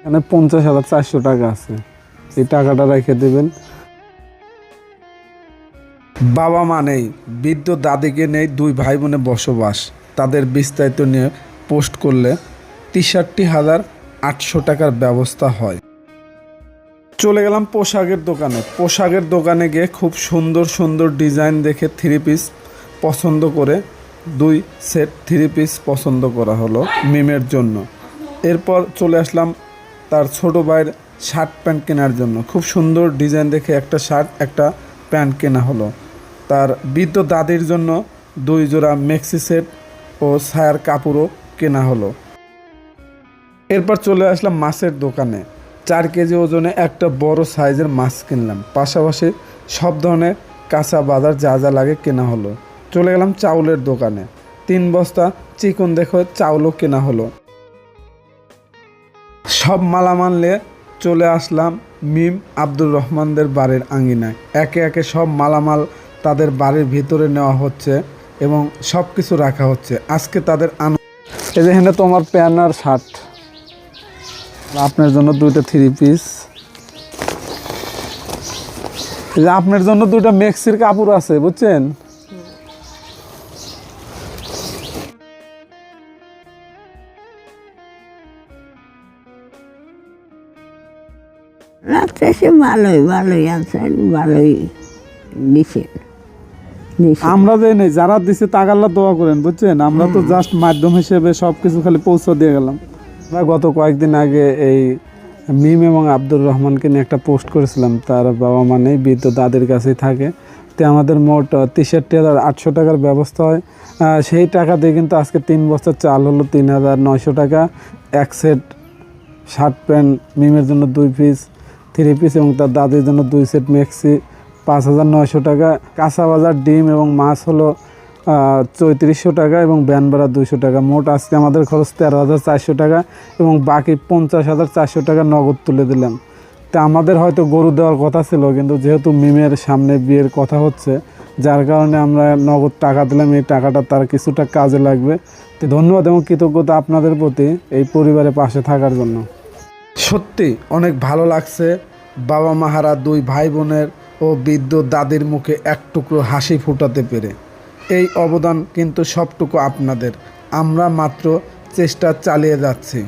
এখানে পঞ্চাশ হাজার চারশো টাকা আছে। এই টাকাটা রেখে দেবেন। বাবা মা নেই বৃদ্ধ দাদিকে নেই, দুই ভাই বোনে বসবাস। তাদের বিস্তারিত নিয়ে পোস্ট করলে তেষট্টি হাজার আটশো টাকার ব্যবস্থা হয়। চলে গেলাম পোশাকের দোকানে। পোশাকের দোকানে গিয়ে খুব সুন্দর সুন্দর ডিজাইন দেখে থ্রি পিস পছন্দ করে দুই সেট থ্রি পিস পছন্দ করা হলো মিমের জন্য। এরপর চলে আসলাম তার ছোট ভাইয়ের শার্ট প্যান্ট কেনার জন্য। খুব সুন্দর ডিজাইন দেখে একটা শার্ট, একটা প্যান্ট কেনা হলো। তার বৃদ্ধ দাদির জন্য দুই জোড়া মেক্সি সেট ও ছায়ার কাপড়ও কেনা হলো। এরপর চলে আসলাম মাছের দোকানে। চার কেজি ওজনে একটা বড় সাইজের মাছ কিনলাম। পাশাপাশি সব ধরনের কাঁচা বাজার যা যা লাগে কেনা হলো। চলে গেলাম চাউলের দোকানে। তিন বস্তা চিকন দেখো চাউলও কেনা হলো। সব মালামাল নিয়ে চলে আসলাম মিম আব্দুর রহমানদের বাড়ির আঙ্গিনায় একে একে সব মালামাল তাদের বাড়ির ভিতরে নেওয়া হচ্ছে এবং সব কিছু রাখা হচ্ছে। আজকে তাদের আন এই যে এখানে তোমার প্যান্ট আর শার্ট। আপনার জন্য দুইটা থ্রি পিস আপনার জন্য দুইটা মেক্সির কাপড় আছে, বুঝছেন? লাগতেছে ভালোই ভালোই আছে ভালোই দিছে আমরা যে নেই যারা দিছে তাগাল্লা দোয়া করেন বুঝছেন? আমরা তো জাস্ট মাধ্যম হিসেবে সব কিছু খালি পৌঁছে দিয়ে গেলাম। আমরা গত কয়েকদিন আগে এই মিম এবং আব্দুর রহমানকে নিয়ে একটা পোস্ট করেছিলাম তার বাবা মা নেই বৃদ্ধ দাদির কাছেই থাকে। তো আমাদের মোট তেষট্টি হাজার আটশো টাকার ব্যবস্থা হয়। সেই টাকা দিয়ে কিন্তু আজকে তিন বছর চাল হলো তিন হাজার নয়শো টাকা। এক সেট শার্ট প্যান্ট মিমের জন্য দুই পিস থ্রি পিস এবং তার দাদির জন্য দুই সেট মেক্সি পাঁচ হাজার নয়শো টাকা। কাঁচা বাজার ডিম এবং মাছ হলো চৌত্রিশশো টাকা এবং ব্যান ভাড়া দুইশো টাকা। মোট আজকে আমাদের খরচ তেরো হাজার চারশো টাকা এবং বাকি পঞ্চাশ হাজার চারশো টাকা নগদ তুলে দিলাম। তা আমাদের হয়তো গরু দেওয়ার কথা ছিল, কিন্তু যেহেতু মিমের সামনে বিয়ের কথা হচ্ছে, যার কারণে আমরা নগদ টাকা দিলাম, এই টাকাটা তার কিছুটা কাজে লাগবে। তো ধন্যবাদ এবং কৃতজ্ঞতা আপনাদের প্রতি এই পরিবারের পাশে থাকার জন্য। সত্যি, অনেক ভালো লাগছে। বাবা মাহারা দুই ভাই বোনের ও বৃদ্ধ দাদির মুখে এক টুকরো হাসি ফুটাতে পেরে। এই অবদান কিন্তু সবটুকু আপনাদের। আমরা মাত্র চেষ্টা চালিয়ে যাচ্ছি।